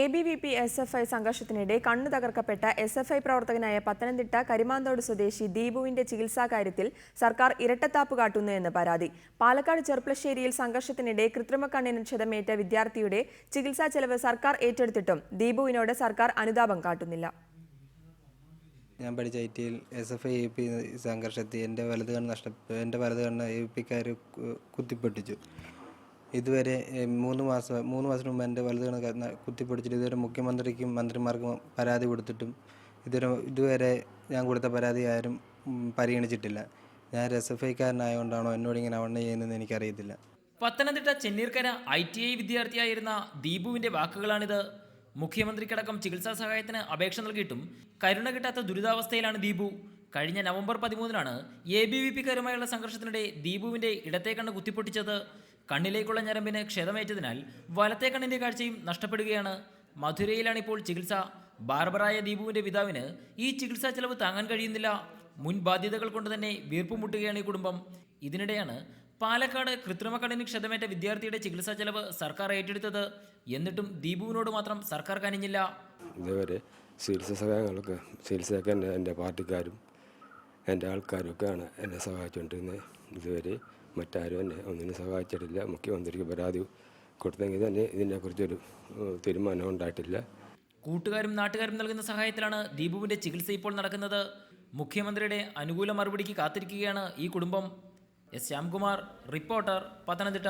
A B V P S F I സംഘർഷത്തിനിടെ കണ്ണു തകർക്കപ്പെട്ട S F I പ്രവർത്തകനായ പത്തനംതിട്ട കരിമാന്തോട് സ്വദേശി ദീപുവിന്റെ ചികിത്സാ കാര്യത്തിൽ സർക്കാർ ഇരട്ടത്താപ്പ് കാട്ടുന്നു എന്ന് പരാതി. പാലക്കാട് ചെർപ്പളശ്ശേരിയിൽ സംഘർഷത്തിനിടെ കൃത്രിമ കണ്ണിന് ക്ഷതമേറ്റ വിദ്യാർത്ഥിയുടെ ചികിത്സാ ചെലവ് സർക്കാർ ഏറ്റെടുത്തിട്ടും ദീപുവിനോട് സർക്കാർ അനുതാപം കാട്ടുന്നില്ല. ഞാൻ പഠിച്ച ഐ ടിയിൽ S F I A P സംഘർഷത്തിൽ എന്റെ വലത് കണ്ണ് നഷ്ടപ്പെട്ടു എന്റെ വലത് കണ്ണ് എ പിക്കാർ കുത്തിപ്പൊട്ടിച്ചു. ഇതുവരെ മൂന്ന് മാസം മൂന്ന് മാസത്തിന് മുമ്പ് എന്റെ വലത് കണക്ക് കുത്തിപ്പിടിച്ചിട്ട് ഇതുവരെ മുഖ്യമന്ത്രിക്കും മന്ത്രിമാർക്കും പരാതി കൊടുത്തിട്ടും ഇതുവരെ ഇതുവരെ ഞാൻ കൊടുത്ത പരാതി ആരും പരിഗണിച്ചിട്ടില്ല. ഞാൻ എസ് എഫ് ഐക്കാരനായതുകൊണ്ടാണോ എന്നോട് ഇങ്ങനെ അവണ്ണ ചെയ്യുന്നതെന്ന് എനിക്കറിയത്തില്ല. Pathanamthitta Chenneerkkara I T I വിദ്യാർത്ഥിയായിരുന്ന ദീപുവിന്റെ വാക്കുകളാണിത്. മുഖ്യമന്ത്രിക്കടക്കം ചികിത്സാ സഹായത്തിന് അപേക്ഷ നൽകിയിട്ടും കരുണ കിട്ടാത്ത ദുരിതാവസ്ഥയിലാണ് ദീപു. കഴിഞ്ഞ നവംബർ പതിമൂന്നിനാണ് എ ബി വി പിക്കാരുമായുള്ള സംഘർഷത്തിനിടെ ദീപുവിന്റെ ഇടത്തെ കണ്ണ് കുത്തിപ്പൊട്ടിച്ചത്. കണ്ണിലേക്കുള്ള ഞരമ്പിന് ക്ഷതമേറ്റതിനാൽ വലത്തെ കണ്ണിന്റെ കാഴ്ചയും നഷ്ടപ്പെടുകയാണ്. മധുരയിലാണ് ഇപ്പോൾ ചികിത്സ. ബാർബറായ ദീപുവിന്റെ പിതാവിന് ഈ ചികിത്സാ ചെലവ് താങ്ങാൻ കഴിയുന്നില്ല. മുൻ ബാധ്യതകൾ കൊണ്ട് തന്നെ വീർപ്പുമുട്ടുകയാണ് ഈ കുടുംബം. ഇതിനിടെയാണ് പാലക്കാട് കൃത്രിമ കണ്ണിന് ക്ഷതമേറ്റ വിദ്യാർത്ഥിയുടെ ചികിത്സാ ചെലവ് സർക്കാർ ഏറ്റെടുത്തത്. എന്നിട്ടും ദീപുവിനോട് മാത്രം സർക്കാർ കനിഞ്ഞില്ല. ഇതേവരെ ചികിത്സാ സഹായങ്ങളൊക്കെ ചികിത്സയൊക്കെ എന്റെ എന്റെ പാർട്ടിക്കാരും എന്റെ ആൾക്കാരൊക്കെയാണ് എന്നെ സഹായിച്ചുകൊണ്ടിരുന്നത് ഇതുവരെ മറ്റാരും എന്നെ ഒന്നിനും സഹായിച്ചിട്ടില്ല. മുഖ്യമന്ത്രിക്ക് പരാതി കൊടുത്തെങ്കിൽ തന്നെ ഇതിനെക്കുറിച്ചൊരു തീരുമാനം ഉണ്ടായിട്ടില്ല. കൂട്ടുകാരും നാട്ടുകാരും നൽകുന്ന സഹായത്തിലാണ് ദീപുവിന്റെ ചികിത്സ ഇപ്പോൾ നടക്കുന്നത്. മുഖ്യമന്ത്രിയുടെ അനുകൂല മറുപടിക്ക് കാത്തിരിക്കുകയാണ് ഈ കുടുംബം. S Shyamkumar reporter Pathanamthitta.